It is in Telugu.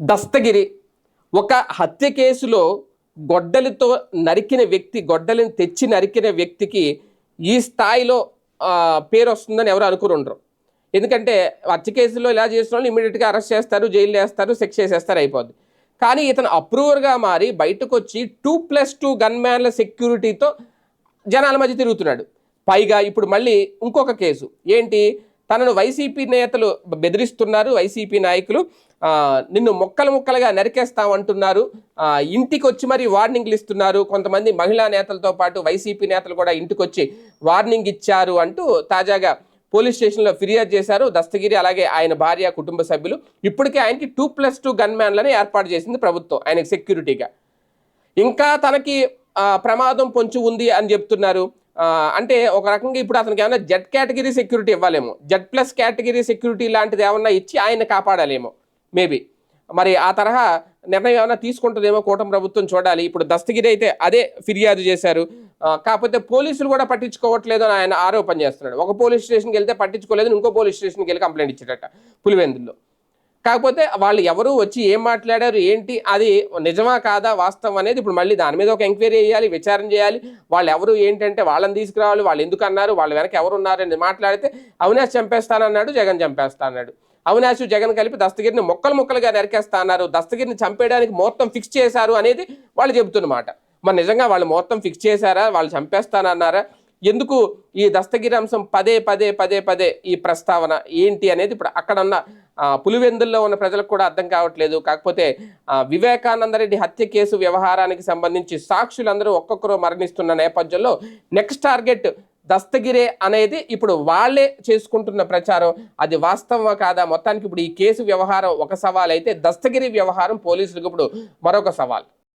దస్తగిరి. ఒక హత్య కేసులో గొడ్డలితో నరికిన వ్యక్తి గొడ్డలిని తెచ్చి నరికిన వ్యక్తికి ఈ స్థాయిలో పేరు వస్తుందని ఎవరు అనుకుని ఉండరు. ఎందుకంటే హత్య కేసులో ఇలా చేసిన వాళ్ళు ఇమీడియట్గా అరెస్ట్ చేస్తారు జైలు వేస్తారు శిక్ష చేసేస్తారు అయిపోద్ది. కానీ ఇతను అప్రూవర్గా మారి బయటకు వచ్చి టూ ప్లస్ టూ గన్ మ్యాన్ల సెక్యూరిటీతో జనాల మధ్య తిరుగుతున్నాడు. పైగా ఇప్పుడు మళ్ళీ ఇంకొక కేసు. ఏంటి? తనను వైసీపీ నేతలు బెదిరిస్తున్నారు వైసీపీ నాయకులు. నిన్ను ముక్కలు ముక్కలుగా నరికేస్తామంటున్నారు. ఇంటికి వచ్చి మరి వార్నింగ్లు ఇస్తున్నారు. కొంతమంది మహిళా నేతలతో పాటు వైసీపీ నేతలు కూడా ఇంటికి వచ్చి వార్నింగ్ ఇచ్చారు అంటూ తాజాగా పోలీస్ స్టేషన్లో ఫిర్యాదు చేశారు. దస్తగిరి అలాగే ఆయన భార్య కుటుంబ సభ్యులు. ఇప్పటికే ఆయనకి టూ ప్లస్ టూ గన్ మ్యాన్లని ఏర్పాటు చేసింది ప్రభుత్వం ఆయనకి సెక్యూరిటీగా. ఇంకా తనకి ప్రమాదం పొంచి ఉంది అని చెప్తున్నారు. అంటే ఒక రకంగా ఇప్పుడు అతనికి ఏమైనా జెడ్ కేటగిరీ సెక్యూరిటీ ఇవ్వాలేమో. జెడ్ ప్లస్ కేటగిరీ సెక్యూరిటీ లాంటిది ఏమన్నా ఇచ్చి ఆయన కాపాడాలేమో. మేబీ మరి ఆ తరహా నిర్ణయం ఏమైనా తీసుకుంటుందేమో కూటమి ప్రభుత్వం చూడాలి. ఇప్పుడు దస్తగిరి అయితే అదే ఫిర్యాదు చేశారు. కాకపోతే పోలీసులు కూడా పట్టించుకోవట్లేదు అని ఆయన ఆరోపణ చేస్తున్నాడు. ఒక పోలీస్ స్టేషన్కి వెళ్తే పట్టించుకోలేదు ఇంకో పోలీస్ స్టేషన్కి వెళ్ళి కంప్లైంట్ ఇచ్చాడట పులివెందుల్లో. కాకపోతే వాళ్ళు ఎవరు వచ్చి ఏం మాట్లాడారు ఏంటి అది నిజమా కాదా వాస్తవం అనేది ఇప్పుడు మళ్ళీ దాని మీద ఒక ఎంక్వైరీ చేయాలి విచారణ చేయాలి. వాళ్ళు ఎవరు ఏంటంటే వాళ్ళని తీసుకురావాలి వాళ్ళు ఎందుకు అన్నారు వాళ్ళ వెనక ఎవరు ఉన్నారు అని మాట్లాడితే అవినాష్ చంపేస్తానన్నాడు జగన్ చంపేస్తా అన్నాడు అవినాష్ జగన్ కలిపి దస్తగిరిని మొక్కలు మొక్కలుగా నరికేస్తా అన్నారు. దస్తగిరిని చంపేయడానికి ముహూర్తం ఫిక్స్ చేశారు అనేది వాళ్ళు చెబుతున్నమాట మరి నిజంగా వాళ్ళు ముహూర్తం ఫిక్స్ చేశారా వాళ్ళు చంపేస్తానన్నారా? ఎందుకు ఈ దస్తగిరి అంశం పదే పదే పదే పదే ఈ ప్రస్తావన ఏంటి అనేది ఇప్పుడు అక్కడ ఉన్న పులివెందుల్లో ఉన్న ప్రజలకు కూడా అర్థం కావట్లేదు. కాకపోతే వివేకానందరెడ్డి హత్య కేసు వ్యవహారానికి సంబంధించి సాక్షులందరూ ఒక్కొక్కరు మరణిస్తున్న నేపథ్యంలో నెక్స్ట్ టార్గెట్ దస్తగిరే అనేది ఇప్పుడు వాళ్ళే చేసుకుంటున్న ప్రచారం. అది వాస్తవమా కాదా? మొత్తానికి ఇప్పుడు ఈ కేసు వ్యవహారం ఒక సవాల్ అయితే దస్తగిరి వ్యవహారం పోలీసులకు ఇప్పుడు మరొక సవాల్.